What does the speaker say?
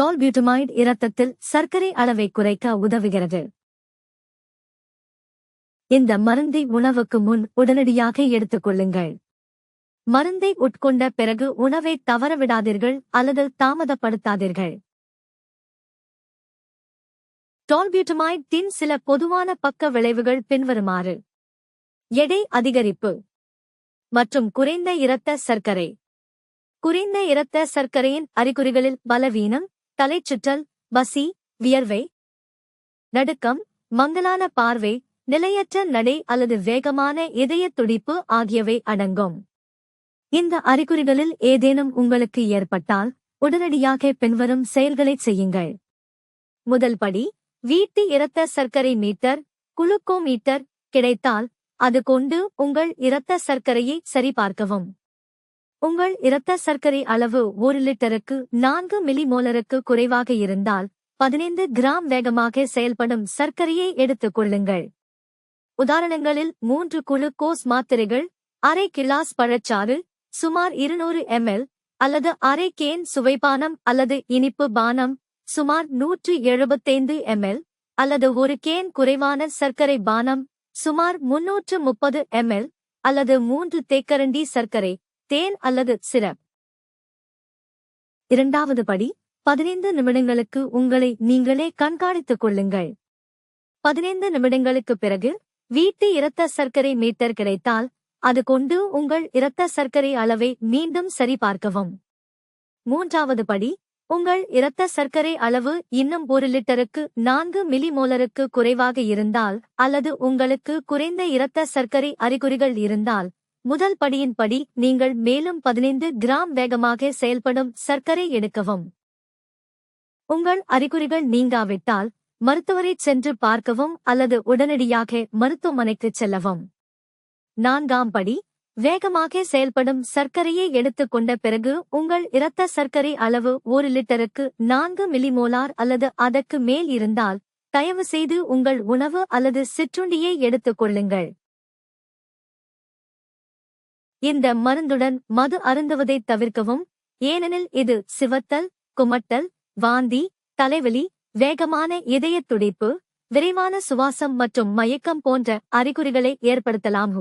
டால்பியூட்டமைடு இரத்தத்தில் சர்க்கரை அளவை குறைக்க உதவுகிறது. இந்த மருந்தை உணவுக்கு முன் உடனடியாக எடுத்துக் கொள்ளுங்கள். மருந்தை உட்கொண்ட பிறகு உணவை தவறவிடாதீர்கள் அல்லது தாமதப்படுத்தாதீர்கள். டால்பியூட்டமைட்டின் சில பொதுவான பக்க விளைவுகள் பின்வருமாறு. எடை அதிகரிப்பு மற்றும் குறைந்த இரத்த சர்க்கரை. குறைந்த இரத்த சர்க்கரையின் அறிகுறிகளில் பலவீனம் தலைச்சுற்றல் பசி வியர்வை. நடுக்கம் மங்கலான பார்வை நிலையற்ற நடை அல்லது வேகமான இதயத் துடிப்பு ஆகியவை அடங்கும். இந்த அறிகுறிகளில் ஏதேனும் உங்களுக்கு ஏற்பட்டால் உடனடியாக பின்வரும் செயல்களைச் செய்யுங்கள். முதல் படி வீட்டு இரத்த சர்க்கரை மீட்டர் குளுக்கோமீட்டர் கிடைத்தால் அது கொண்டு உங்கள் இரத்த சர்க்கரையை சரிபார்க்கவும். உங்கள் இரத்த சர்க்கரை அளவு ஒரு லிட்டருக்கு நான்கு மில்லிமோலருக்கு குறைவாக இருந்தால் பதினைந்து கிராம் வேகமாக செயல்படும் சர்க்கரையை எடுத்துக் கொள்ளுங்கள். உதாரணங்களில் மூன்று குளுக்கோஸ் மாத்திரைகள் அரை கிளாஸ் பழச்சாறு சுமார் இருநூறு எம்எல் அல்லது அரை கேன் சுவைபானம் அல்லது இனிப்பு பானம் சுமார் நூற்று எழுபத்தைந்து எம்எல் அல்லது ஒரு கேன் குறைவான சர்க்கரை பானம் சுமார் முன்னூற்று முப்பது எம்எல் அல்லது மூன்று தேக்கரண்டி சர்க்கரை. தேன் அல்லது சிரப். இரண்டாவது படி பதினைந்து நிமிடங்களுக்கு உங்களை நீங்களே கண்காணித்துக் கொள்ளுங்கள். பதினைந்து நிமிடங்களுக்குப் பிறகு வீட்டு இரத்த சர்க்கரை மீட்டர் கிடைத்தால் அது கொண்டு உங்கள் இரத்த சர்க்கரை அளவை மீண்டும் சரிபார்க்கவும். மூன்றாவது படி உங்கள் இரத்த சர்க்கரை அளவு இன்னும் ஒரு லிட்டருக்கு நான்கு மில்லிமோலருக்கு குறைவாக இருந்தால் அல்லது உங்களுக்கு குறைந்த இரத்த சர்க்கரை அறிகுறிகள் இருந்தால் முதல் படியின்படி நீங்கள் மேலும் பதினைந்து கிராம் வேகமாக செயல்படும் சர்க்கரை எடுக்கவும். உங்கள் அறிகுறிகள் நீங்காவிட்டால் மருத்துவரைச் சென்று பார்க்கவும் அல்லது உடனடியாக மருத்துவமனைக்குச் செல்லவும். நான்காம் படி வேகமாக செயல்படும் சர்க்கரையை எடுத்துக் கொண்ட பிறகு உங்கள் இரத்த சர்க்கரை அளவு ஒரு லிட்டருக்கு நான்கு மில்லிமோலார் அல்லது அதற்கு மேல் இருந்தால் தயவு செய்து உங்கள் உணவு அல்லது சிற்றுண்டியை எடுத்துக் கொள்ளுங்கள். இந்த மருந்துடன் மது அருந்துவதை தவிர்க்கவும். ஏனெனில் இது சிவத்தல் குமட்டல் வாந்தி தலைவலி வேகமான இதயத் துடிப்பு விரைவான சுவாசம் மற்றும் மயக்கம் போன்ற அறிகுறிகளை ஏற்படுத்தலாம்.